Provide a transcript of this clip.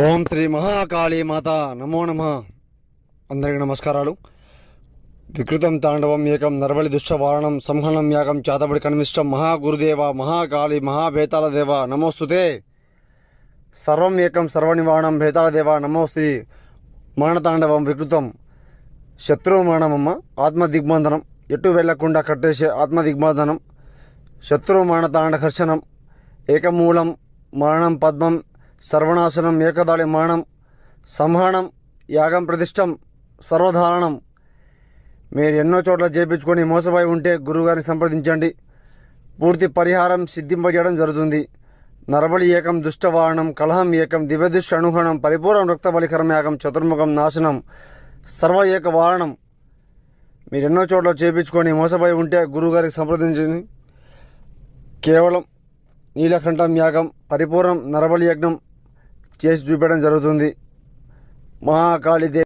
ఓం శ్రీ మహాకాళీ మాత నమో నమ. అందరికీ నమస్కారాలు. వికృతం తాండవం ఏకం నరబలి దుష్టవారణం సంహనం యాగం చేతబడి కనిమిష్టం మహాగురుదేవ మహాకాళి మహాభేతాల దేవ నమోస్తుతే. సర్వం ఏకం సర్వనివారణం భేతాల దేవ నమో శ్రీ మరణతాండవం వికృతం. శత్రువు మరణమమ్మ ఆత్మ దిగ్బంధనం ఎటు వెళ్ళకుండా కట్టేసే ఆత్మ దిగ్బంధనం శత్రువు మరణతాండ ఘర్షణం ఏకమూలం మరణం పద్మం సర్వనాశనం ఏకదాళి మరణం సంహరణం యాగం ప్రతిష్టం సర్వధారణం. మీరు ఎన్నో చోట్ల చేపించుకొని మోసపోయి ఉంటే గురువుగారిని సంప్రదించండి. పూర్తి పరిహారం సిద్ధింపజేయడం జరుగుతుంది. నరబలి ఏకం దుష్టవాహనం కలహం ఏకం దివ్యదుష్ట అనుహణం పరిపూర్ణం రక్తబలికరం యాగం చతుర్ముఖం నాశనం సర్వ ఏక వాహనం మీరు ఎన్నో చోట్ల చేపించుకొని మోసపోయి ఉంటే గురువుగారికి సంప్రదించండి. కేవలం నీలకంఠం యాగం పరిపూర్ణం నరబలి యజ్ఞం చేసి చూపించడం జరుగుతుంది. మహాకాళిదే